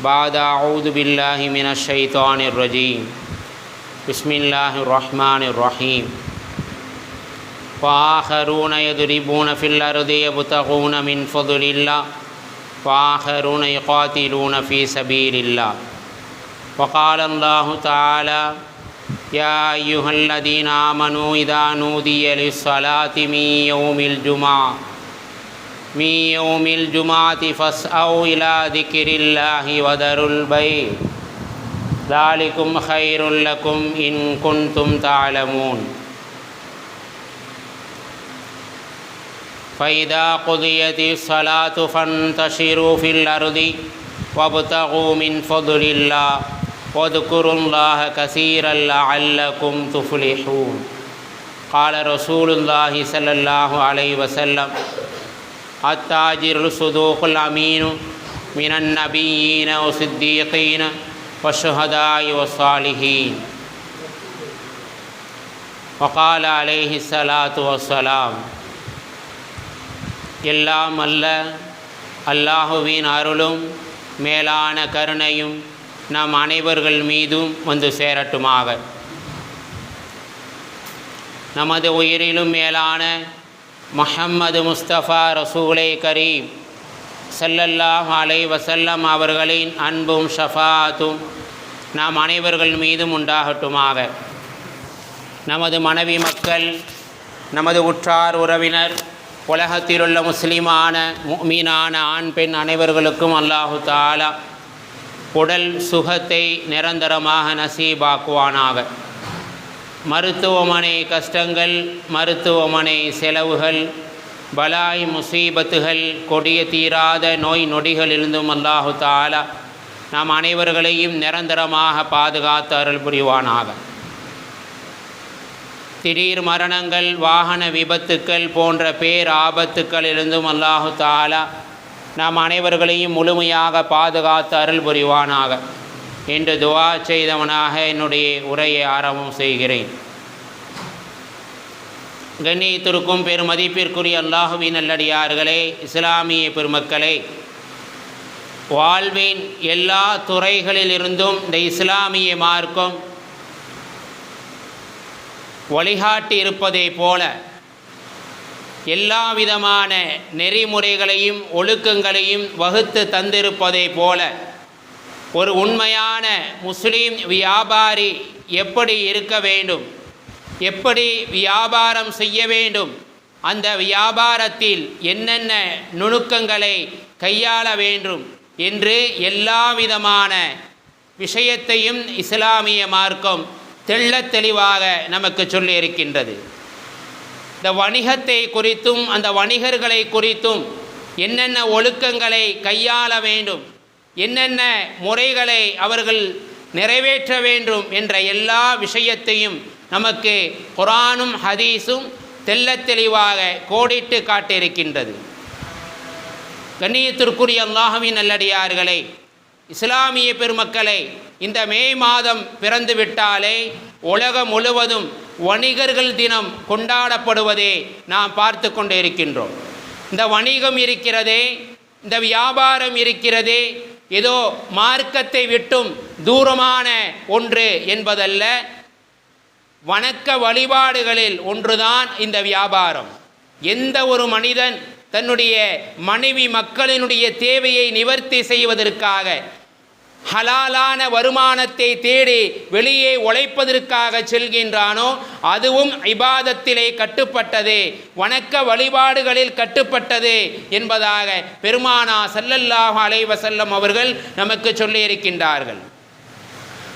بعد أعوذ بالله من الشيطان الرجيم. بسم الله الرحمن الرحيم. وآخرون يضربون في الأرض يبتغون من فضل الله. وآخرون يقاتلون في سبيل الله. وقال الله تعالى يا أيها الذين آمنوا إذا نودي للصلاة من يوم الجمعة من يوم الجمعة فاسعوا إلى ذكر الله وذروا البيع. ذلكم خير لكم إن كنتم تعلمون. فإذا قضيت الصلاة فانتشروا في الأرض وابتغوا من فضل الله واذكروا الله كثيرا لعلكم تفلحون. قال رسول الله صلى الله عليه وسلم التاجر الصدوق الأمين من النبيين والصديقين والشهداء والصالحين وقال عليه الصلاة والسلام எல்லாம் அல்ல அல்லாஹுவின் அருளும் மேலான கருணையும் நம் அனைவர்கள் மீதும் வந்து சேரட்டுமாக நமது உயிரிலும் மேலான முஹம்மது முஸ்தபா ரசூலை கரீம். சல்லல்லாஹ் அலை வசல்லம் அவர்களின் அன்பும் ஷஃபாத்தும் நாம் அனைவர்கள் மீதும் உண்டாகட்டுமாக. நமது மனைவி மக்கள் நமது உற்றார் உறவினர் உலகத்திலுள்ள முஸ்லீமான மீனான ஆண் பெண் அனைவர்களுக்கும் அல்லாஹு தாலா உடல் சுகத்தை நிரந்தரமாக நசீபாக்குவானாக. மருத்துவமனை கஷ்டங்கள் மருத்துவமனை செலவுகள் பலாய் முசீபத்துகள் கொடிய தீராத நோய் நொடிகளிலிருந்தும் அல்லாஹு தாலா நாம் அனைவர்களையும் நிரந்தரமாக பாதுகாத்து அருள் புரிவானாக. திடீர் மரணங்கள் வாகன விபத்துக்கள் போன்ற பேர் ஆபத்துக்களிலிருந்தும் அல்லாஹு தாலா நாம் அனைவர்களையும் முழுமையாக பாதுகாத்து அருள் புரிவானாக. என்று துவா செய்தவனாக என்னுடைய உரையை ஆரம்பம் செய்கிறேன். கண்ணியத்திற்கும் பெருமதிப்பிற்குரிய அல்லாஹுவின் நல்லடியார்களே இஸ்லாமிய பெருமக்களே வாழ்வின் எல்லா துறைகளிலிருந்தும் இந்த இஸ்லாமிய மார்க்கம் வழிகாட்டி இருப்பதை போல எல்லா விதமான நெறிமுறைகளையும் ஒழுக்கங்களையும் வகுத்து தந்திருப்பதை போல ஒரு உண்மையான முஸ்லீம் வியாபாரி எப்படி இருக்க வேண்டும்? எப்படி வியாபாரம் செய்ய வேண்டும்? அந்த வியாபாரத்தில் என்னென்ன நுணுக்கங்களை கையாள வேண்டும் என்று எல்லா விதமான விஷயத்தையும் இஸ்லாமிய மார்க்கம் தெள்ள தெளிவாக நமக்கு சொல்லி இருக்கின்றது. இந்த வணிகத்தை குறித்தும் அந்த வணிகர்களை குறித்தும் என்னென்ன ஒழுக்கங்களை கையாள வேண்டும்? என்னென்ன முறைகளை அவர்கள் நிறைவேற்ற வேண்டும் என்ற எல்லா விஷயத்தையும் நமக்கு குரானும் ஹதீஸும் தெல்ல தெளிவாக கோடிட்டு காட்டியிருக்கின்றது. கண்ணியத்திற்குரிய அல்லாஹுவின் நல்லடியார்களே இஸ்லாமிய பெருமக்களை இந்த மே மாதம் பிறந்து விட்டாலே உலகம் முழுவதும் வணிகர்கள் தினம் கொண்டாடப்படுவதே நாம் பார்த்து கொண்டு இருக்கின்றோம் இந்த வணிகம் இருக்கிறதே இந்த வியாபாரம் இருக்கிறதே ஏதோ மார்க்கத்தை விட்டும் தூரமான ஒன்று என்பதல்ல வணக்க வழிபாடுகளில் ஒன்றுதான் இந்த வியாபாரம். எந்த ஒரு மனிதன் தன்னுடைய மனைவி மக்களினுடைய தேவையை நிவர்த்தி செய்வதற்காக ஹலாலான வருமானத்தை தேடி வெளியே உழைப்பதற்காக செல்கின்றானோ அதுவும் இபாதத்திலே கட்டுப்பட்டது வணக்க வழிபாடுகளில் கட்டுப்பட்டது என்பதாக பெருமானா சல்லல்லாஹு அலைவசல்லம் அவர்கள் நமக்கு சொல்லியிருக்கின்றார்கள்.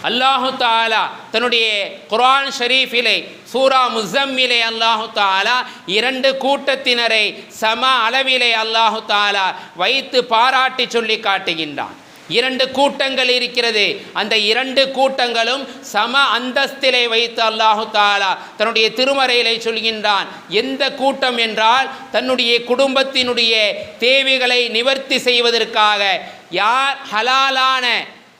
அல்லாஹு தாலா தன்னுடைய குரான் ஷரீஃபிலே சூரா முசம்மிலே அல்லாஹு தாலா இரண்டு கூட்டத்தினரை சம அளவிலே அல்லாஹு தாலா வைத்து பாராட்டி சொல்லி காட்டுகின்றான். இரண்டு கூட்டங்கள் இருக்கிறது. அந்த இரண்டு கூட்டங்களும் சம அந்தஸ்திலே வைத்து அல்லாஹு தாலா தன்னுடைய திருமறையிலே சொல்கின்றான். எந்த கூட்டம் என்றால் தன்னுடைய குடும்பத்தினுடைய தேவைகளை நிவர்த்தி செய்வதற்காக. யார் ஹலாலான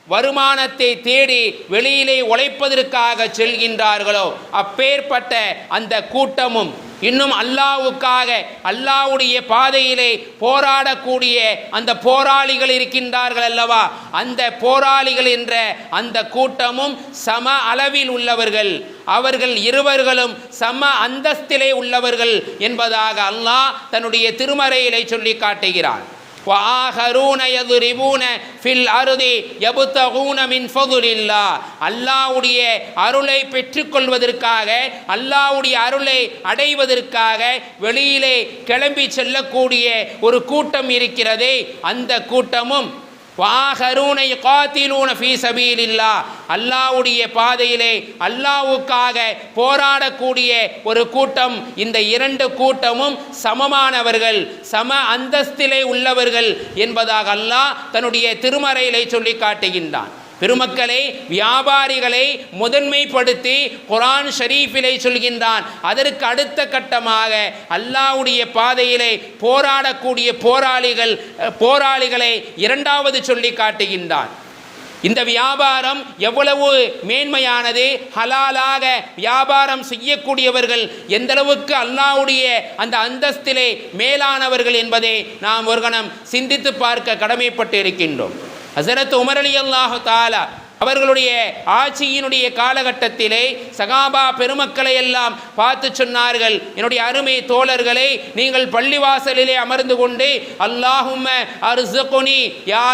வருமானத்தை தேடி வெளியிலே உழைப்பதற்காக செல்கின்றார்களோ அப்பேற்பட்ட அந்த கூட்டமும் இன்னும் அல்லாவுக்காக அல்லாவுடைய பாதையிலே போராடக்கூடிய அந்த போராளிகள் இருக்கின்றார்கள் அல்லவா? அந்த போராளிகள் என்ற அந்த கூட்டமும் சம அளவில் உள்ளவர்கள். அவர்கள் இருவர்களும் சம அந்தஸ்திலே உள்ளவர்கள் என்பதாக அல்லாஹ் தன்னுடைய திருமறையிலே சொல்லி காட்டுகிறான். وآخرون يضربون في الأرض يبتغون من فضل الله அல்லாஹ்வுடைய அருளை பெற்றுக்கொள்வதற்காக அல்லாஹ்வுடைய அருளை அடைவதற்காக வெளியிலே கிளம்பி செல்லக்கூடிய ஒரு கூட்டம் இருக்கிறதே அந்த கூட்டமும் வாஹரூனை காத்திலூன ஃபீ சபீலில்லா. அல்லாவுடைய பாதையிலே அல்லாவுக்காக போராடக்கூடிய ஒரு கூட்டம் இந்த இரண்டு கூட்டமும் சமமானவர்கள் சம அந்தஸ்திலே உள்ளவர்கள் என்பதாக அல்லாஹ் தன்னுடைய திருமறையிலே சொல்லி காட்டுகின்றான். பெருமக்களை வியாபாரிகளை முதன்மைப்படுத்தி குரான் ஷரீஃபிலை சொல்கின்றான். அதற்கு அடுத்த கட்டமாக அல்லாவுடைய பாதையிலே போராடக்கூடிய போராளிகள் போராளிகளை இரண்டாவது சொல்லி காட்டுகின்றான். இந்த வியாபாரம் எவ்வளவு மேன்மையானது ஹலாலாக வியாபாரம் செய்யக்கூடியவர்கள் எந்தளவுக்கு அல்லாவுடைய அந்த அந்தஸ்திலே மேலானவர்கள் என்பதை நாம் ஒரு கணம் சிந்தித்து பார்க்க கடமைப்பட்டு இருக்கின்றோம். ஹசரத் உமர் அலி அல்லாஹு தாலா அவர்களுடைய ஆட்சியினுடைய காலகட்டத்திலே சகாபா பெருமக்களை எல்லாம் பார்த்து சொன்னார்கள். என்னுடைய அருமை தோழர்களை நீங்கள் பள்ளிவாசலிலே அமர்ந்து கொண்டு அல்லாஹும் அருசுகுனி யா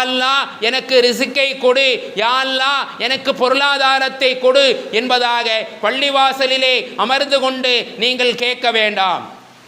எனக்கு ரிசுக்கை கொடு யா அல்லாஹ் எனக்கு பொருளாதாரத்தை கொடு என்பதாக பள்ளிவாசலிலே அமர்ந்து கொண்டு நீங்கள் கேட்க வேண்டாம்.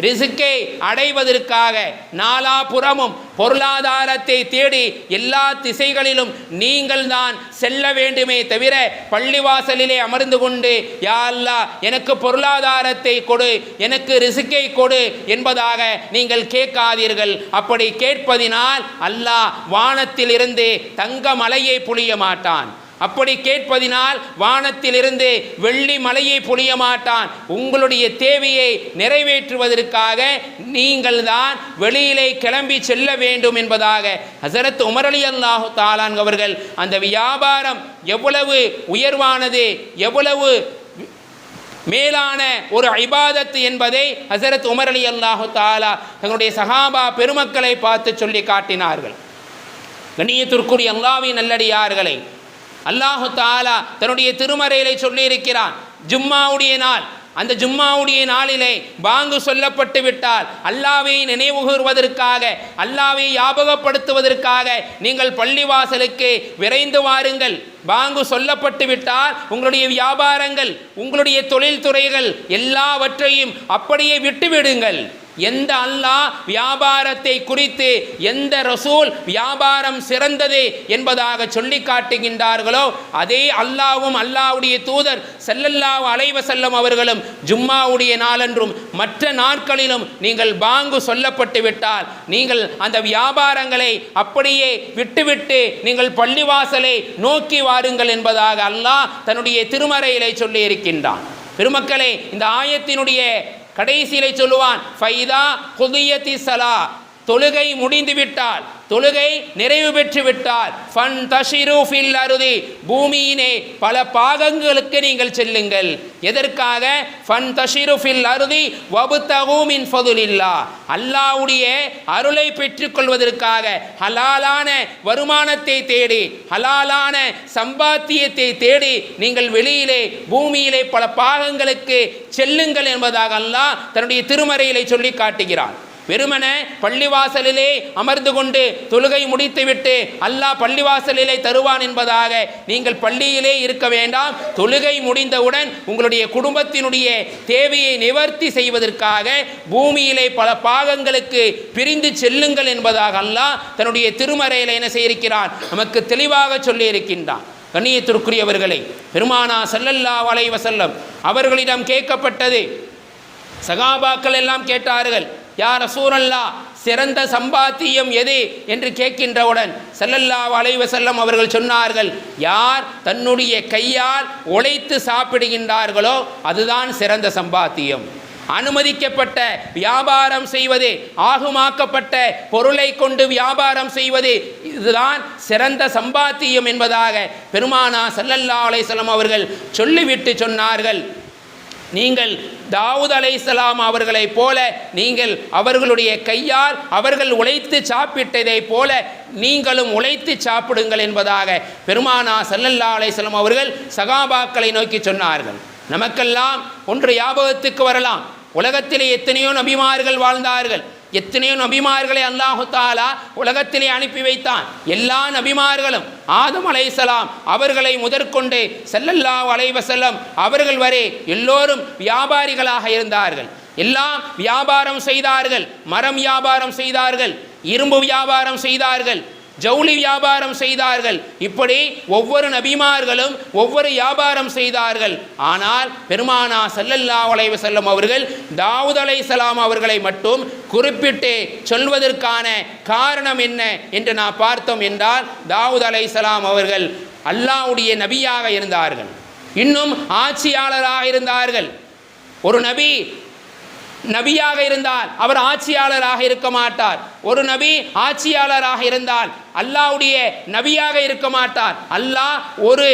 ரிசுக்கை அடைவதற்காக நாலாபுறமும் பொருளாதாரத்தை தேடி எல்லா திசைகளிலும் நீங்கள் தான் செல்ல வேண்டுமே தவிர பள்ளிவாசலிலே அமர்ந்து கொண்டு யா அல்லாஹ் எனக்கு பொருளாதாரத்தை கொடு எனக்கு ரிசுக்கை கொடு என்பதாக நீங்கள் கேட்காதீர்கள். அப்படி கேட்பதினால் அல்லாஹ் வானத்திலிருந்து தங்க மலையை புளிய மாட்டான். அப்படி கேட்பதினால் வானத்திலிருந்து வெள்ளி மலையை பொழிய மாட்டான். உங்களுடைய தேவையை நிறைவேற்றுவதற்காக நீங்கள் தான் வெளியிலே கிளம்பி செல்ல வேண்டும் என்பதாக ஹசரத் உமரலி அல்லாஹு தாலான் அவர்கள் அந்த வியாபாரம் எவ்வளவு உயர்வானது எவ்வளவு மேலான ஒரு ஐபாதத்து என்பதை ஹசரத் உமர் அலி அல்லாஹு தாலா தங்களுடைய சஹாபா பெருமக்களை பார்த்து சொல்லி காட்டினார்கள். கண்ணியத்திற்குரிய அல்லாவின் நல்லடியார்களை அல்லாஹு தாலா தன்னுடைய திருமறையிலே சொல்லியிருக்கிறான். ஜும்மாவுடைய நாள். அந்த ஜும்மாவுடைய நாளிலே பாங்கு சொல்லப்பட்டு விட்டால் அல்லாவை நினைவு கூறுவதற்காக அல்லாவை ஞாபகப்படுத்துவதற்காக நீங்கள் பள்ளிவாசலுக்கு விரைந்து வாருங்கள். பாங்கு சொல்லப்பட்டு விட்டால் உங்களுடைய வியாபாரங்கள் உங்களுடைய தொழில்துறைகள் எல்லாவற்றையும் அப்படியே விட்டுவிடுங்கள். எந்த அல்லாஹ் வியாபாரத்தை குறித்து எந்த ரசூல் வியாபாரம் சிறந்தது என்பதாக சொல்லி காட்டுகின்றார்களோ அதே அல்லாவும் அல்லாவுடைய தூதர் செல்லல்லாஹ் அலைவ செல்லும் அவர்களும் ஜும்மாவுடைய நாளன்றும் மற்ற நாட்களிலும் நீங்கள் பாங்கு சொல்லப்பட்டு விட்டால் நீங்கள் அந்த வியாபாரங்களை அப்படியே விட்டுவிட்டு நீங்கள் பள்ளிவாசலை நோக்கி பாருங்கள் என்பதாக அல்லாஹ் தன்னுடைய திருமறையிலே சொல்லி இருக்கின்றான் பெருமக்களே இந்த ஆயத்தினுடைய கடைசியிலே சொல்லுவான் ஃபைதா குதியத்தி சலா. தொழுகை முடிந்து விட்டால் தொழுகை நிறைவு பெற்று விட்டால் ஃபன் தஷிரு ஃபில் அருதி பூமியினே பல பாகங்களுக்கு நீங்கள் செல்லுங்கள். எதற்காக? ஃபன் தஷிரு ஃபில் அருதி வபுத்தகூமின் ஃபதுலில்லா. அல்லாவுடைய அருளை பெற்றுக்கொள்வதற்காக ஹலாலான வருமானத்தை தேடி ஹலாலான சம்பாத்தியத்தை தேடி நீங்கள் வெளியிலே பூமியிலே பல பாகங்களுக்கு செல்லுங்கள் என்பதாக அல்லாஹ் தன்னுடைய திருமறையிலே சொல்லி காட்டுகிறான். வெறுமன பள்ளிவாசலிலே அமர்ந்து கொண்டு தொழுகை முடித்துவிட்டு அல்லாஹ் பள்ளிவாசலிலே தருவான் என்பதாக நீங்கள் பள்ளியிலே இருக்க வேண்டாம். தொழுகை முடிந்தவுடன் உங்களுடைய குடும்பத்தினுடைய தேவையை நிவர்த்தி செய்வதற்காக பூமியிலே பல பாகங்களுக்கு பிரிந்து செல்லுங்கள் என்பதாக அல்லாஹ் தன்னுடைய திருமறையில் என்ன செய்திருக்கிறான்? நமக்கு தெளிவாக சொல்லியிருக்கின்றான். கண்ணியத்திற்குரியவர்களை பெருமானா சல்லல்லா வலைவசல்லம் அவர்களிடம் கேட்கப்பட்டது. சகாபாக்கள் எல்லாம் கேட்டார்கள் யார் ரசூரல்லா சிறந்த சம்பாத்தியம் எது? என்று கேட்கின்றவுடன் செல்லல்லா அலைஹி செல்லம் அவர்கள் சொன்னார்கள் யார் தன்னுடைய கையால் உழைத்து சாப்பிடுகின்றார்களோ அதுதான் சிறந்த சம்பாத்தியம். அனுமதிக்கப்பட்ட வியாபாரம் செய்வது ஆகுமாக்கப்பட்ட பொருளை கொண்டு வியாபாரம் செய்வது இதுதான் சிறந்த சம்பாத்தியம் என்பதாக பெருமானா சல்லல்லா அலைசலம் அவர்கள் சொல்லிவிட்டு சொன்னார்கள். நீங்கள் தாவூத் அலைசலாம் அவர்களைப் போல நீங்கள் அவர்களுடைய கையால் அவர்கள் உழைத்து சாப்பிட்டதைப் போல நீங்களும் உழைத்து சாப்பிடுங்கள் என்பதாக பெருமானா சல்லல்லா அலைஹிஸ்ஸலாம் அவர்கள் சகாபாக்களை நோக்கி சொன்னார்கள். நமக்கெல்லாம் ஒன்று ஞாபகத்துக்கு வரலாம். உலகத்திலே எத்தனையோ நபிமார்கள் வாழ்ந்தார்கள். எத்தனையோ நபிமார்களை அல்லாஹு தாலா உலகத்திலே அனுப்பி வைத்தான். எல்லா நபிமார்களும் ஆதம் அலைசலாம் அவர்களை முதற்கொண்டு செல்லல்லா அலைவசல்லம் அவர்கள் வரை எல்லோரும் வியாபாரிகளாக இருந்தார்கள். எல்லாம் வியாபாரம் செய்தார்கள் மரம் வியாபாரம் செய்தார்கள் இரும்பு வியாபாரம் செய்தார்கள் ஜவுளி வியாபாரம் செய்தார்கள். இப்படி ஒவ்வொரு நபிமார்களும் ஒவ்வொரு வியாபாரம் செய்தார்கள். ஆனால் பெருமானா சல்லல்லா அலைஹி செல்லும் அவர்கள் தாவூத் சலாம் அவர்களை மட்டும் குறிப்பிட்டு சொல்வதற்கான காரணம் என்ன என்று நான் பார்த்தோம் என்றால் தாவூத் சலாம் அவர்கள் அல்லாஹ்வுடைய நபியாக இருந்தார்கள். இன்னும் ஆட்சியாளராக இருந்தார்கள். ஒரு நபி நபியாக இருந்தால் அவர் ஆட்சியாளராக இருக்க மாட்டார். ஒரு நபி ஆட்சியாளராக இருந்தால் அல்லாஹ்வுடைய நபியாக இருக்க மாட்டார். அல்லாஹ் ஒரு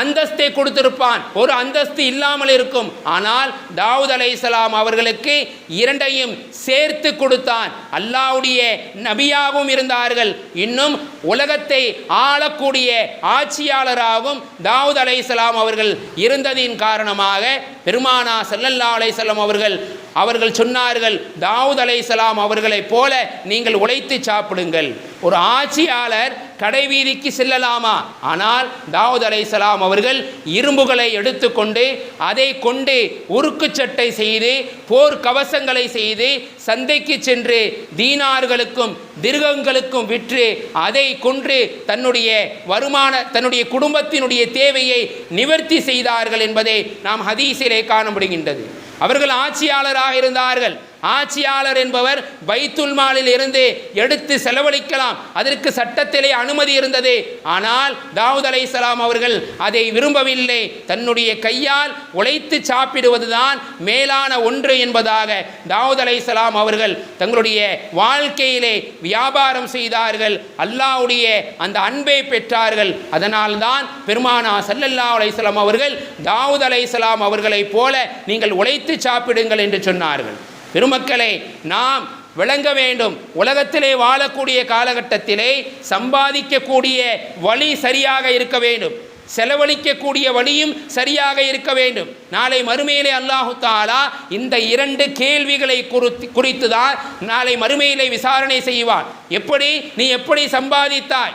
அந்தஸ்தை கொடுத்திருப்பான். ஒரு அந்தஸ்து இல்லாமல் இருக்கும். ஆனால் தாவூத் அலைஹிஸ்ஸலாம் அவர்களுக்கு இரண்டையும் சேர்த்து கொடுத்தான். அல்லாஹ்வுடைய நபியாகவும் இருந்தார்கள். இன்னும் உலகத்தை ஆளக்கூடிய ஆட்சியாளராகவும் தாவூத் அலைஹிஸ்ஸலாம் அவர்கள் இருந்ததின் காரணமாக பெருமானா செல்லல்லா அலைஹி அவர்கள் அவர்கள் சொன்னார்கள் தாவூத் அலைஹிஸ்ஸலாம் அவர்களைப் போல நீங்கள் உழைத்து சாப்பிடுங்கள். ஒரு ஆட்சியாளர் கடைவீதிக்கு செல்லலாமா? ஆனால் தாவூத் அலைசலாம் அவர்கள் இரும்புகளை எடுத்துக்கொண்டு அதை கொண்டு உருக்கு சட்டை செய்து போர் கவசங்களை செய்து சந்தைக்கு சென்று தீனார்களுக்கும் திருகங்களுக்கும் விற்று அதை கொன்று தன்னுடைய வருமான தன்னுடைய குடும்பத்தினுடைய தேவையை நிவர்த்தி செய்தார்கள் என்பதை நாம் ஹதீசிலே காண முடிகின்றது. அவர்கள் ஆட்சியாளராக இருந்தார்கள். ஆட்சியாளர் என்பவர் பைத்துல் மாலில் இருந்து எடுத்து செலவழிக்கலாம். அதற்கு சட்டத்திலே அனுமதி இருந்தது. ஆனால் தாவூத் சலாம் அவர்கள் அதை விரும்பவில்லை. தன்னுடைய கையால் உழைத்து சாப்பிடுவதுதான் மேலான ஒன்று என்பதாக தாவூத் சலாம் அவர்கள் தங்களுடைய வாழ்க்கையிலே வியாபாரம் செய்தார்கள். அல்லாஹ்வுடைய அந்த அன்பை பெற்றார்கள். அதனால்தான் பெருமானா சல்லல்லா அலைசலாம் அவர்கள் தாவூத் அலைசலாம் அவர்களைப் போல நீங்கள் உழைத்து சாப்பிடுங்கள் என்று சொன்னார்கள். பெருமக்களே நாம் விளங்க வேண்டும். உலகத்திலே வாழக்கூடிய காலகட்டத்திலே சம்பாதிக்கக்கூடிய வழி சரியாக இருக்க வேண்டும். செலவழிக்கக்கூடிய வழியும் சரியாக இருக்க வேண்டும். நாளை மறுமையிலே அல்லாஹு தாலா இந்த இரண்டு கேள்விகளை குறித்து குறித்து தான் நாளை மறுமையிலே விசாரணை செய்வான். எப்படி? நீ எப்படி சம்பாதித்தாய்?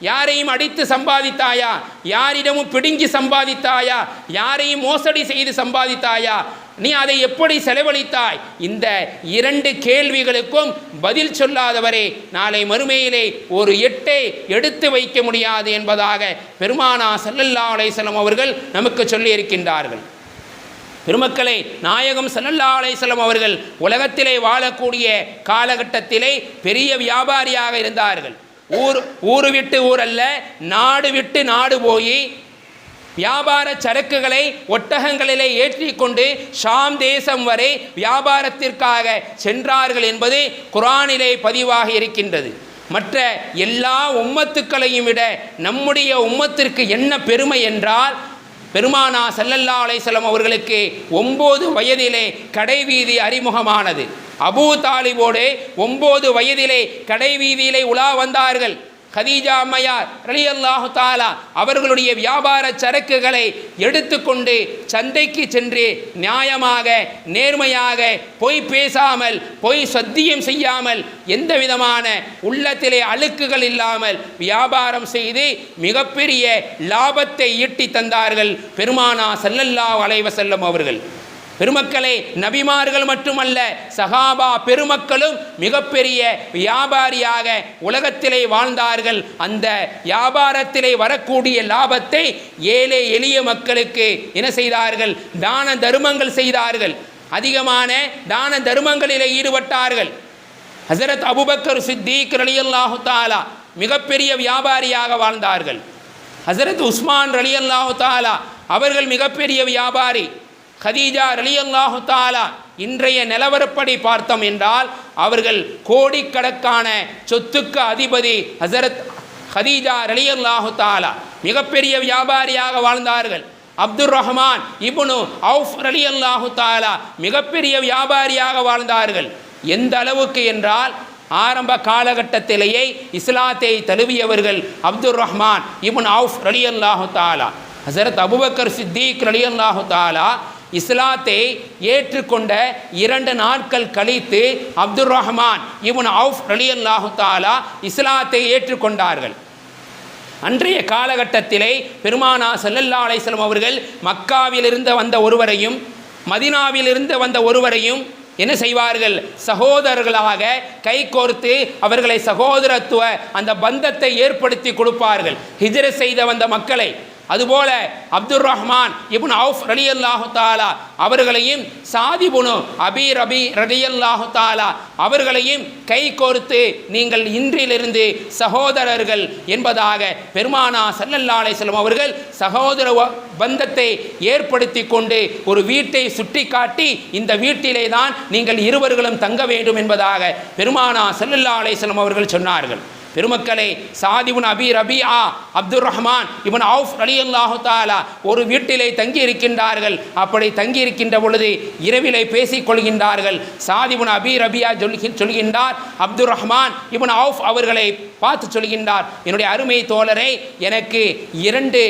யாரையும் அடித்து சம்பாதித்தாயா? யாரிடமும் பிடுங்கி சம்பாதித்தாயா? யாரையும் மோசடி செய்து சம்பாதித்தாயா? நீ அதை எப்படி செலவழித்தாய்? இந்த இரண்டு கேள்விகளுக்கும் பதில் சொல்லாதவரே நாளை மறுமையிலே ஒரு எட்டை எடுத்து வைக்க முடியாது என்பதாக பெருமானா சல்லல்லா அலைசலம் அவர்கள் நமக்கு சொல்லியிருக்கின்றார்கள். பெருமக்களை பெருமக்களே நாயகம் சல்லல்லா அலைசலம் அவர்கள் உலகத்திலே வாழக்கூடிய காலகட்டத்திலே பெரிய வியாபாரியாக இருந்தார்கள். ஊர் ஊரு விட்டு ஊரல்ல நாடு விட்டு நாடு போய் வியாபார சரக்குகளை ஒட்டகங்களிலே ஏற்றிக்கொண்டு ஷாம் தேசம் வரை வியாபாரத்திற்காக சென்றார்கள் என்பது குரானிலே பதிவாக இருக்கின்றது. மற்ற எல்லா உம்மத்துக்களையும் விட நம்முடைய உம்மத்திற்கு என்ன பெருமை என்றால் பெருமானா சல்லல்லா அலைசலம் அவர்களுக்கு ஒம்பது வயதிலே கடைவீதி அறிமுகமானது. அபூ தாலிபோடு ஒம்பது வயதிலே கடைவீதியிலே உலா வந்தார்கள். கதீஜா அம்மையார் ரலி அல்லாஹு தாலா அவர்களுடைய வியாபார சரக்குகளை எடுத்துக்கொண்டு சந்தைக்கு சென்று நியாயமாக நேர்மையாக பொய் பேசாமல் பொய் சத்தியம் செய்யாமல் எந்த விதமான உள்ளத்திலே அழுக்குகள் இல்லாமல் வியாபாரம் செய்து மிகப்பெரிய லாபத்தை ஈட்டி தந்தார்கள் பெருமானா செல்லல்லா வளைவ செல்லும் அவர்கள். பெருமக்களே நபிமார்கள் மட்டுமல்ல சகாபா பெருமக்களும் மிகப்பெரிய வியாபாரியாக உலகத்திலே வாழ்ந்தார்கள். அந்த வியாபாரத்திலே வரக்கூடிய லாபத்தை ஏழை எளிய மக்களுக்கு என்ன செய்தார்கள்? தான தர்மங்கள் செய்தார்கள். அதிகமான தான தர்மங்களிலே ஈடுபட்டார்கள். ஹசரத் அபுபக்கர் சித்திக் ரலியல்லாஹு தாலா மிகப்பெரிய வியாபாரியாக வாழ்ந்தார்கள். ஹசரத் உஸ்மான் ரலியல்லாஹு தாலா அவர்கள் மிகப்பெரிய வியாபாரி. ஹதீஜா ரலியல்லாஹு தாலா இன்றைய நிலவரப்படி பார்த்தோம் என்றால் அவர்கள் கோடிக்கணக்கான சொத்துக்கு அதிபதி ஹசரத் ஹதீஜா ரலியல்லாஹு தாலா மிகப்பெரிய வியாபாரியாக வாழ்ந்தார்கள். அப்துல் ரஹ்மான் இபுனு அவுஃப் ரலியல்லாஹு தாலா மிகப்பெரிய வியாபாரியாக வாழ்ந்தார்கள். எந்த அளவுக்கு என்றால் ஆரம்ப காலகட்டத்திலேயே இஸ்லாத்தை தழுவியவர்கள் அப்துர் ரஹ்மான் இபுன் அவுஃப் ரலியல்லாஹு தாலா ஹசரத் அபுபக்கர் சித்திக் ரலியல்லாஹு தாலா இஸ்லாத்தை ஏற்றுக்கொண்ட இரண்டு நாட்கள் கழித்து அப்துர் ரஹ்மான் இவன் அவுஃப் ரலியல்லாஹு தாலா இஸ்லாத்தை ஏற்றுக்கொண்டார்கள். அன்றைய காலகட்டத்திலே பெருமானா செல்லல்லா அலைசலம் அவர்கள் மக்காவிலிருந்து வந்த ஒருவரையும் மதினாவிலிருந்து வந்த ஒருவரையும் என்ன செய்வார்கள்? சகோதரர்களாக கை கோர்த்து அவர்களை சகோதரத்துவ அந்த பந்தத்தை ஏற்படுத்தி கொடுப்பார்கள். ஹிஜர செய்த வந்த மக்களை அதுபோல அப்துர் ரஹ்மான் இபுன் அவுஃப் ரலியல்லாஹு தாலா அவர்களையும் சாதிபுனு அபி ரபி ரலியல்லாஹு தாலா அவர்களையும் கை கோர்த்து நீங்கள் இன்றிலிருந்து சகோதரர்கள் என்பதாக பெருமானா சல்லல்லா அலைஹிஸ்ஸலாம் அவர்கள் சகோதர பந்தத்தை ஏற்படுத்தி கொண்டு ஒரு வீட்டை சுட்டி காட்டி இந்த வீட்டிலே தான் நீங்கள் இருவர்களும் தங்க வேண்டும் என்பதாக பெருமானா சல்லல்லா அலைஹிஸ்ஸலாம் அவர்கள் சொன்னார்கள். பெருமக்களே சாதிபுன் அபி ரபிஆ அப்துர் ரஹ்மான் இவன் அவுஃப் அலி அல்லாஹு தாலா ஒரு வீட்டிலே தங்கி இருக்கின்றார்கள் அப்படி தங்கி இருக்கின்ற பொழுது இரவிலே பேசிக் கொள்கின்றார்கள். சாதிபுன் அபி ரபியா சொல்லி சொல்கின்றார். அப்துர் ரஹ்மான் இவன் அவுஃப் அவர்களை பார்த்து சொல்கின்றார். என்னுடைய அருமை தோழரை எனக்கு இரண்டு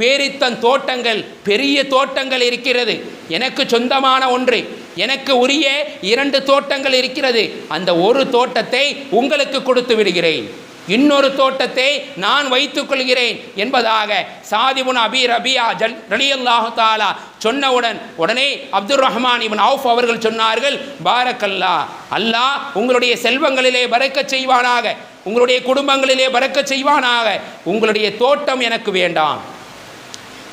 பேரித்தன் தோட்டங்கள் பெரிய தோட்டங்கள் இருக்கிறது. எனக்கு சொந்தமான ஒன்று. எனக்கு உரிய இரண்டு தோட்டங்கள் இருக்கிறது. அந்த ஒரு தோட்டத்தை உங்களுக்கு கொடுத்து விடுகிறேன். இன்னொரு தோட்டத்தை நான் வைத்துக்கொள்கிறேன் என்பதாக சாதிபுன் அபி ரபியா ஜல் ரலியல்லாஹு தாலா சொன்னவுடன் உடனே அப்துர் ரஹ்மான் இவன் அவுஃப் அவர்கள் சொன்னார்கள் பாரக்கல்லா அல்லாஹ் உங்களுடைய செல்வங்களிலே பறக்க செய்வானாக உங்களுடைய குடும்பங்களிலே பறக்க செய்வானாக உங்களுடைய தோட்டம் எனக்கு வேண்டாம்.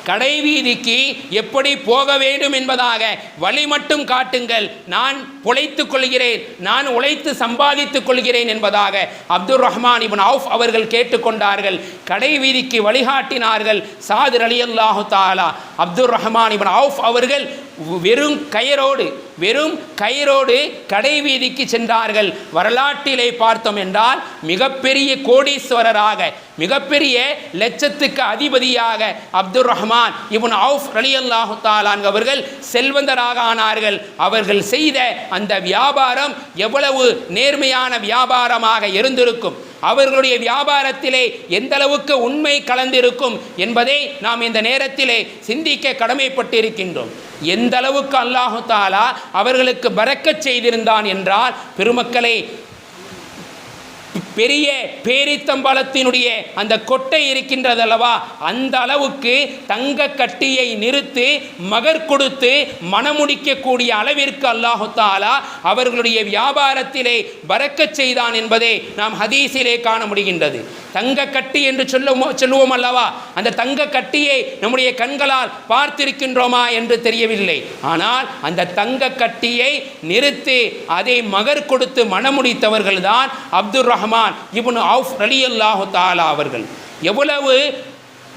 கடைவீதிக்கு எப்படி போக வேண்டும் என்பதாக வழி மட்டும் காட்டுங்கள். நான் பொழைத்துக் கொள்கிறேன். நான் உழைத்து சம்பாதித்துக் கொள்கிறேன் என்பதாக அப்துர் ரஹ்மான் இபன் அவுஃப் அவர்கள் கேட்டுக்கொண்டார்கள். கடைவீதிக்கு வழிகாட்டினார்கள். சாதிர் அலி அல்லாஹு தாலா அப்துல் ரஹ்மான் இபன் அவுஃப் அவர்கள் வெறும் கயிறோடு வெறும் கயிறோடு கடைவீதிக்கு சென்றார்கள். வரலாற்றிலே பார்த்தோம் என்றால் மிகப்பெரிய கோடீஸ்வரராக மிகப்பெரிய லட்சத்துக்கு அதிபதியாக அப்துர் ரஹ்மான் இவன் அவுஃப் அலி அல்லாஹு தாலான் அவர்கள் செல்வந்தராக ஆனார்கள். அவர்கள் செய்த அந்த வியாபாரம் எவ்வளவு நேர்மையான வியாபாரமாக இருந்திருக்கும். அவர்களுடைய வியாபாரத்திலே எந்த அளவுக்கு உண்மை கலந்திருக்கும் என்பதை நாம் இந்த நேரத்திலே சிந்திக்க கடமைப்பட்டிருக்கின்றோம். எந்த அளவுக்கு அல்லாஹு தாலா அவர்களுக்கு பறக்கச் செய்திருந்தான் என்றால் பெருமக்களை பெரிய பேரித்தம்பலத்தினுடைய அந்த கொட்டை இருக்கின்றதல்லவா? அந்த அளவுக்கு தங்க கட்டியை நிறுத்தி மகர் கொடுத்து மணமுடிக்கக்கூடிய அளவிற்கு அல்லாஹு தாலா அவர்களுடைய வியாபாரத்திலே பறக்கச் செய்தான் என்பதை நாம் ஹதீஸிலே காண முடிகின்றது. தங்க கட்டி என்று சொல்லுமோ சொல்லுவோம் அல்லவா அந்த தங்க கட்டியை நம்முடைய கண்களால் பார்த்திருக்கின்றோமா என்று தெரியவில்லை. ஆனால் அந்த தங்க கட்டியை நிறுத்தி அதை மகர் கொடுத்து மணமுடித்தவர்கள் தான் ரஹ்மான் ரஹ்மான் இவனு அவுஃப் ரலியல்லாஹு தாலா அவர்கள். எவ்வளவு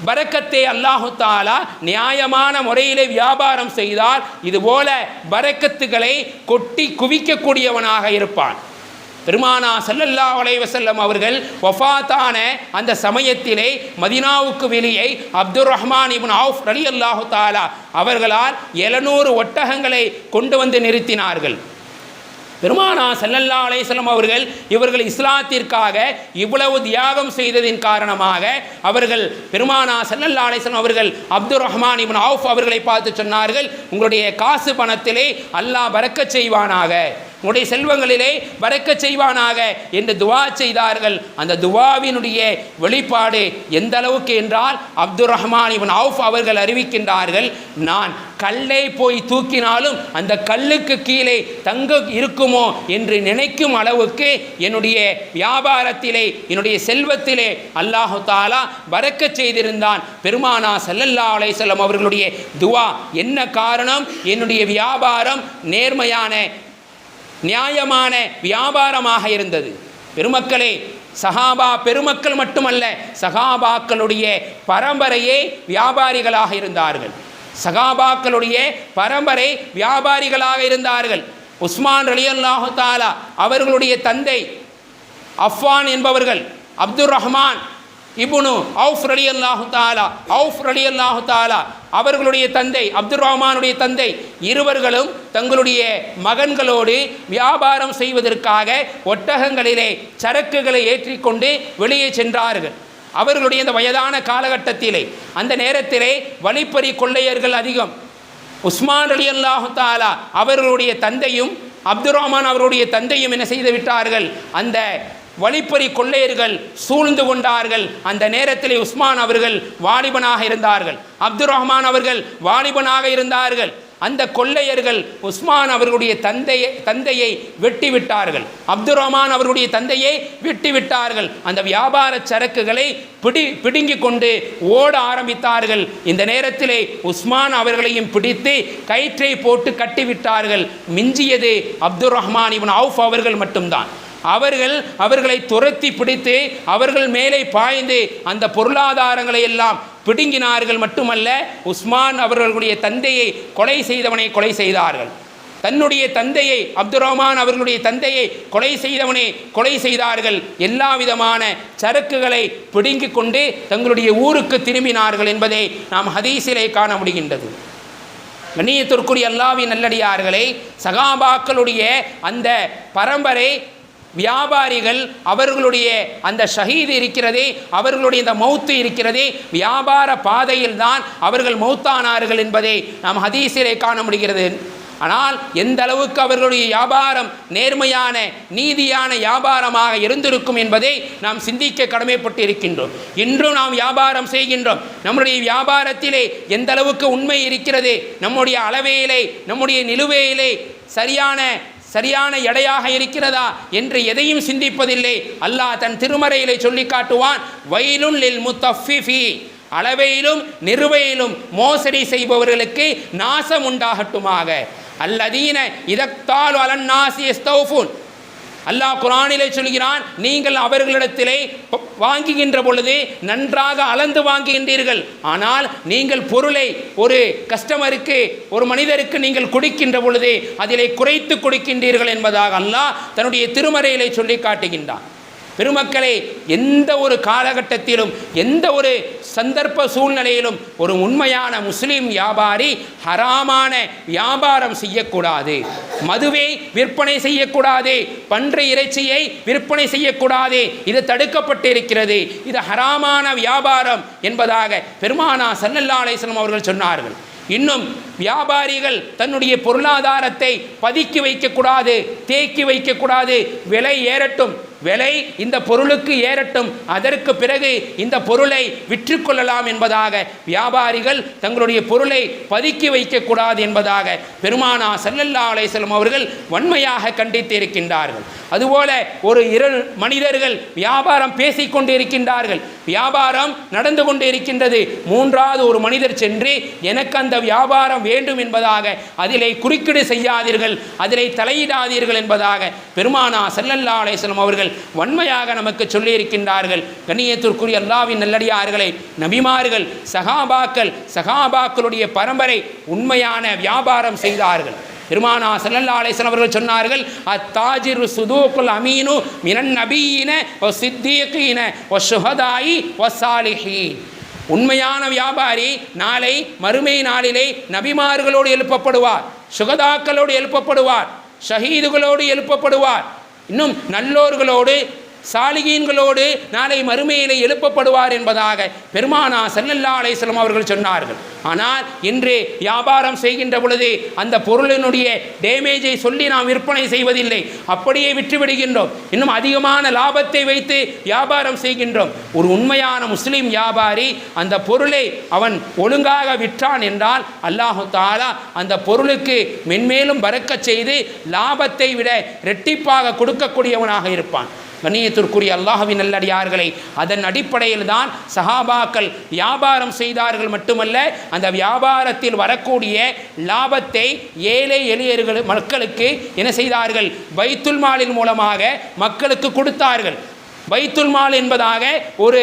பரக்கத்தை அல்லாஹு தாலா நியாயமான முறையிலே வியாபாரம் செய்தால் இதுபோல பரக்கத்துகளை கொட்டி குவிக்கக்கூடியவனாக இருப்பான். பெருமானா சல்லல்லா அலைவசல்லம் அவர்கள் வஃபாத்தான அந்த சமயத்திலே மதினாவுக்கு வெளியே அப்துர் ரஹ்மான் ஆஃப் ரலி அல்லாஹு தாலா அவர்களால் எழுநூறு ஒட்டகங்களை கொண்டு வந்து நிறுத்தினார்கள். பெருமானா செல்லல்லா அலேசலம் அவர்கள் இவர்கள் இஸ்லாத்திற்காக இவ்வளவு தியாகம் செய்ததின் காரணமாக அவர்கள் பெருமானா செல்லல்லா அலேசலம் அவர்கள் அப்துர் ரஹ்மான் இப்னு அவுஃப் அவர்களை பார்த்து சொன்னார்கள் உங்களுடைய காசு பணத்திலே அல்லாஹ் பறக்கச் செய்வானாக. உங்களுடைய செல்வங்களிலே பறக்கச் செய்வானாக என்று துவா செய்தார்கள். அந்த துவாவினுடைய வெளிப்பாடு எந்த அளவுக்கு என்றால் அப்துர் ரஹ்மான் இவன் அவுஃப் அவர்கள் அறிவிக்கின்றார்கள் நான் கல்லை போய் தூக்கினாலும் அந்த கல்லுக்கு கீழே தங்க இருக்குமோ என்று நினைக்கும் அளவுக்கு என்னுடைய வியாபாரத்திலே என்னுடைய செல்வத்திலே அல்லாஹு தாலா பறக்கச் செய்திருந்தான். பெருமானா சல்லல்லா அலைஹி அவர்களுடைய துவா என்ன காரணம்? என்னுடைய வியாபாரம் நேர்மையான நியாயமான வியாபாரமாக இருந்தது. பெருமக்களே சகாபா பெருமக்கள் மட்டுமல்ல சகாபாக்களுடைய பரம்பரையே வியாபாரிகளாக இருந்தார்கள். சகாபாக்களுடைய பரம்பரை வியாபாரிகளாக இருந்தார்கள். உஸ்மான் ரலியல்லாஹு தாலா அவர்களுடைய தந்தை அஃபான் என்பவர்கள் அப்துர் ரஹ்மான் இபுனு அவுஃப் ரலி அல்லாஹு தாலா அவுஃப் ரலி அல்லாஹு தாலா அவர்களுடைய தந்தை அப்துல் ரஹ்மானுடைய தந்தை இருவர்களும் தங்களுடைய மகன்களோடு வியாபாரம் செய்வதற்காக ஒட்டகங்களிலே சரக்குகளை ஏற்றிக்கொண்டு வெளியே சென்றார்கள். அவர்களுடைய இந்த வயதான காலகட்டத்திலே அந்த நேரத்திலே வழிப்பறி கொள்ளையர்கள் அதிகம். உஸ்மான் அலி அல்லாஹு தாலா அவர்களுடைய தந்தையும் அப்துர் ரஹ்மான் அவருடைய தந்தையும் என்ன செய்து விட்டார்கள்? அந்த வழிப்பறி கொள்ளையர்கள் சூழ்ந்து கொண்டார்கள். அந்த நேரத்தில் உஸ்மான் அவர்கள் வாலிபனாக இருந்தார்கள். அப்துர் ரஹ்மான் அவர்கள் வாலிபனாக இருந்தார்கள். அந்த கொள்ளையர்கள் உஸ்மான் அவர்களுடைய தந்தையை தந்தையை வெட்டி விட்டார்கள். அப்துர் ரஹ்மான் அவர்களுடைய தந்தையை வெட்டி விட்டார்கள். அந்த வியாபார சரக்குகளை பிடி பிடுங்கி கொண்டு ஓட ஆரம்பித்தார்கள். இந்த நேரத்திலே உஸ்மான் அவர்களையும் பிடித்து கயிற்றை போட்டு கட்டிவிட்டார்கள் மிஞ்சியது அப்துர் ரஹ்மான் இவன் அவுஃப் அவர்கள் மட்டும்தான். அவர்கள் அவர்களை துரத்தி பிடித்து அவர்கள் மேலே பாய்ந்து அந்த பொருளாதாரங்களை எல்லாம் பிடுங்கினார்கள் மட்டுமல்ல உஸ்மான் அவர்களுடைய தந்தையை கொலை செய்தவனை கொலை செய்தார்கள். தன்னுடைய தந்தையை அப்துல் ரஹ்மான் அவர்களுடைய தந்தையை கொலை செய்தவனை கொலை செய்தார்கள். எல்லா விதமான சரக்குகளை பிடுங்கிக் கொண்டு தங்களுடைய ஊருக்கு திரும்பினார்கள் என்பதை நாம் ஹதீஸிலே காண முடிகின்றது. கண்ணியத்திற்குரிய அல்லாவின் நல்லடியார்களே சகாபாக்களுடைய அந்த பரம்பரை வியாபாரிகள் அவர்களுடைய அந்த ஷஹீது இருக்கிறதே அவர்களுடைய இந்த மௌத்து இருக்கிறதே வியாபார பாதையில் தான் அவர்கள் மௌத்தானார்கள் என்பதை நாம் ஹதீசிலே காண முடிகிறது. ஆனால் எந்த அளவுக்கு அவர்களுடைய வியாபாரம் நேர்மையான நீதியான வியாபாரமாக இருந்திருக்கும் என்பதை நாம் சிந்திக்க கடமைப்பட்டு இருக்கின்றோம் இன்றும் நாம் வியாபாரம் செய்கின்றோம். நம்முடைய வியாபாரத்திலே எந்த அளவுக்கு உண்மை இருக்கிறது நம்முடைய அளவையிலே நம்முடைய நிலுவையிலே சரியான சரியான எடையாக இருக்கிறதா என்று எதையும் சிந்திப்பதில்லை. அல்லாஹ் தன் திருமறையிலே சொல்லி காட்டுவான் வயலுள் லில் முத்தஃபிஃபி. அளவையிலும் நிறுவையிலும் மோசடி செய்பவர்களுக்கு நாசம் உண்டாகட்டுமாக. அல்லதீன இதத்தால் அலன்னாசி எஸ்தௌஃபுன். அல்லாஹ் குரானிலே சொல்கிறான் நீங்கள் அவர்களிடத்திலே வாங்குகின்ற பொழுது நன்றாக அளந்து வாங்குகின்றீர்கள். ஆனால் நீங்கள் பொருளை ஒரு கஸ்டமருக்கு ஒரு மனிதருக்கு நீங்கள் கொடுக்கின்ற பொழுது அதிலே குறைத்து கொடுக்கின்றீர்கள் என்பதாக அல்லாஹ் தன்னுடைய திருமறையிலே சொல்லி காட்டுகின்றான். பெருமக்களே எந்த ஒரு காலகட்டத்திலும் எந்த ஒரு சந்தர்ப்ப சூழ்நிலையிலும் ஒரு உண்மையான முஸ்லீம் வியாபாரி ஹராமான வியாபாரம் செய்யக்கூடாது. மதுவை விற்பனை செய்யக்கூடாது. பன்றி இறைச்சியை விற்பனை செய்யக்கூடாது. இது தடுக்கப்பட்டு இருக்கிறது இது ஹராமான வியாபாரம் என்பதாக பெருமானா சல்லல்லா அலிஸ்லாம் அவர்கள் சொன்னார்கள். இன்னும் வியாபாரிகள் தன்னுடைய பொருளாதாரத்தை பதுக்கி வைக்கக்கூடாது தேக்கி வைக்கக்கூடாது விலை ஏறட்டும். விலை இந்த பொருளுக்கு ஏறட்டும். அதற்கு பிறகு இந்த பொருளை விற்றுக்கொள்ளலாம் என்பதாக வியாபாரிகள் தங்களுடைய பொருளை பதுக்கி வைக்கக்கூடாது என்பதாக பெருமானா சல்லல்லா அலைஹிஸ்ஸலாம் அவர்கள் வன்மையாக கண்டித்து இருக்கின்றார்கள். அதுபோல ஒரு இரு மனிதர்கள் வியாபாரம் பேசிக் கொண்டு இருக்கின்றார்கள் வியாபாரம் நடந்து கொண்டு இருக்கின்றது மூன்றாவது ஒரு மனிதர் சென்று எனக்கு அந்த வியாபாரம் வேண்டும் என்பதாக அதிலே குறுக்கீடு செய்யாதீர்கள் அதிலே தலையிடாதீர்கள் என்பதாக பெருமானா சல்லல்லா அலைஹிஸ்ஸலாம் அவர்கள் வன்மையாக நமக்கு சொல்லி இருக்கின்றார்கள் கண்ணியத்திற்குரிய அல்லாவின் நல்லடியார்களை நபிமார்கள் சகாபாக்கள் சகாபாக்களுடைய பரம்பரை உண்மையான வியாபாரம் செய்தார்கள். பெருமானா சல்லல்லா அவர்கள் சொன்னார்கள் அத்தாஜிரு சுதூக்குல் அமீனு மினன் நபீன ஒ சித்தீக்கீன ஒ சுஹதாயி ஒ சாலிஹீன். உண்மையான வியாபாரி நாளை மறுமை நாளிலே நபிமார்களோடு எழுப்பப்படுவார் சுகதாக்களோடு எழுப்பப்படுவார் ஷஹீதுகளோடு எழுப்பப்படுவார். இன்னும் நல்லோர்களோடு சாலிகீன்களோடு நாளை மறுமையிலே எழுப்பப்படுவார் என்பதாக பெருமானா சல்லல்லா அலேஸ்லம் அவர்கள் சொன்னார்கள். ஆனால் இன்று வியாபாரம் செய்கின்ற பொழுது அந்த பொருளினுடைய டேமேஜை சொல்லி நாம் விற்பனை செய்வதில்லை. அப்படியே விற்றுவிடுகின்றோம். இன்னும் அதிகமான லாபத்தை வைத்து வியாபாரம் செய்கின்றோம். ஒரு உண்மையான முஸ்லீம் வியாபாரி அந்த பொருளை அவன் ஒழுங்காக விற்றான் என்றால் அல்லாஹு தாலா அந்த பொருளுக்கு மென்மேலும் பறக்கச் செய்து லாபத்தை விட ரெட்டிப்பாக கொடுக்கக்கூடியவனாக இருப்பான். கண்ணியத்திற்குரிய அல்லாஹுவின் நல்லடியார்களை அதன் அடிப்படையில் தான் சஹாபாக்கள் வியாபாரம் செய்தார்கள் மட்டுமல்ல அந்த வியாபாரத்தில் வரக்கூடிய லாபத்தை ஏழை எளியர்கள் மக்களுக்கு என்ன செய்தார்கள்? பைத்துல் மாலின் மூலமாக மக்களுக்கு கொடுத்தார்கள். பைத்துல் மால் என்பதாக ஒரு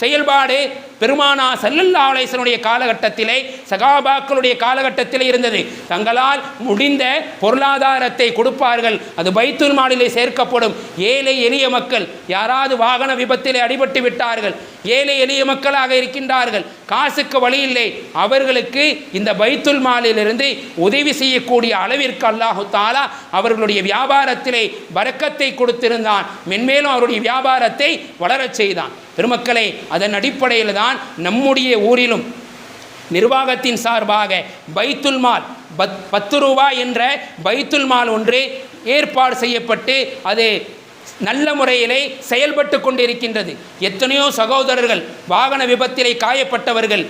செயல்பாடு பெருமானா சல்லல்லா அலேசனுடைய காலகட்டத்திலே சகாபாக்களுடைய காலகட்டத்திலே இருந்தது. தங்களால் முடிந்த பொருளாதாரத்தை கொடுப்பார்கள். அது பைத்துல் மாலிலே சேர்க்கப்படும். ஏழை எளிய மக்கள் யாராவது வாகன விபத்திலே அடிபட்டு விட்டார்கள். ஏழை எளிய மக்களாக இருக்கின்றார்கள். காசுக்கு வழி இல்லை. அவர்களுக்கு இந்த பைத்துல் மாலிலிருந்து உதவி செய்யக்கூடிய அளவிற்கு அல்லாஹு தாலா அவர்களுடைய வியாபாரத்திலே வரக்கத்தை கொடுத்திருந்தான். மென்மேலும் அவருடைய வியாபாரத்தை வளரச் செய்தான். பெருமக்களே அதன் அடிப்படையில் தான் நம்முடைய ஊரிலும். நிர்வாகத்தின் சார்பாக பைத்துல் மால் பத் பத்து ரூபாய் என்ற பைத்துல் மால் ஒன்று ஏற்பாடு செய்யப்பட்டு அது நல்ல முறையிலே செயல்பட்டு கொண்டிருக்கின்றது. எத்தனையோ சகோதரர்கள் வாகன விபத்திலே காயப்பட்டவர்கள்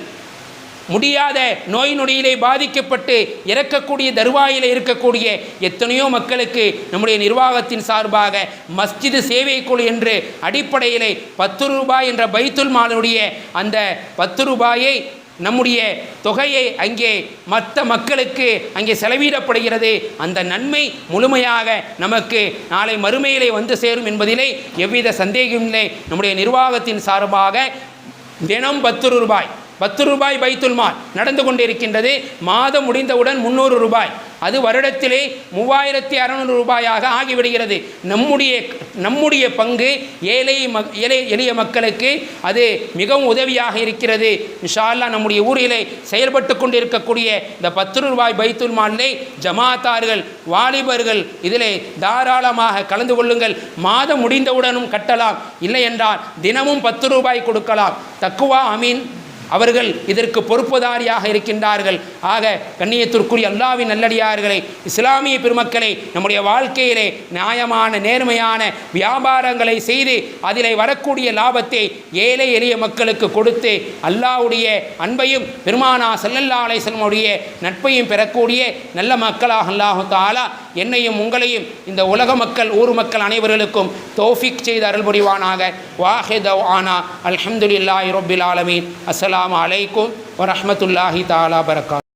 முடியாத நோய் நொடியிலே பாதிக்கப்பட்டு இறக்கக்கூடிய தருவாயில் இருக்கக்கூடிய எத்தனையோ மக்களுக்கு நம்முடைய நிர்வாகத்தின் சார்பாக மஸ்ஜிது சேவை குழு என்று அடிப்படையிலே பத்து ரூபாய் என்ற பைத்துல் மாலுடைய அந்த பத்து ரூபாயை நம்முடைய தொகையை அங்கே மற்ற மக்களுக்கு அங்கே செலவிடப்படுகிறது. அந்த நன்மை முழுமையாக நமக்கு நாளை மறுமையிலே வந்து சேரும் என்பதிலே எவ்வித சந்தேகமில்லை நம்முடைய நிர்வாகத்தின் சார்பாக தினம் பத்து ரூபாய். பத்து ரூபாய் பைத்துல் மால் நடந்து கொண்டிருக்கின்றது. மாதம் முடிந்தவுடன் முந்நூறு ரூபாய். அது வருடத்திலே மூவாயிரத்தி அறநூறு ரூபாயாக ஆகிவிடுகிறது. நம்முடைய நம்முடைய பங்கு ஏழை மக் ஏழை எளிய மக்களுக்கு அது மிகவும் உதவியாக இருக்கிறது. இன்ஷால்லா நம்முடைய ஊரிலே செயல்பட்டு கொண்டிருக்கக்கூடிய இந்த பத்து ரூபாய் பைத்துல் மாலை ஜமாத்தார்கள் வாலிபர்கள் இதிலே தாராளமாக கலந்து கொள்ளுங்கள். மாதம் முடிந்தவுடனும் கட்டலாம். இல்லை என்றால் தினமும் பத்து ரூபாய் கொடுக்கலாம். தக்குவா அமீன். அவர்கள் இதற்கு பொறுப்புதாரியாக இருக்கின்றார்கள். ஆக கண்ணியத்திற்குரிய அல்லாவின் நல்லடியார்களை இஸ்லாமிய பெருமக்களை நம்முடைய வாழ்க்கையிலே நியாயமான நேர்மையான வியாபாரங்களை செய்து அதிலே வரக்கூடிய லாபத்தை ஏழை எளிய மக்களுக்கு கொடுத்து அல்லாவுடைய அன்பையும் பெருமானா செல்லல்லா அலைசல்முடைய நட்பையும் பெறக்கூடிய நல்ல மக்களாக அல்லாஹு தாலா என்னையும் உங்களையும் இந்த உலக மக்கள் ஊர் மக்கள் அனைவர்களுக்கும் தௌஃபிக் செய்த அருள் புரிவானாக வாஹிதவ் ஆனா அல்ஹம்துலில்லாஹி ரொபில் ஆலமீன். அஸ்லாம் அலைக்கும் வரமத்துல்லாஹி தாலா பரக்கா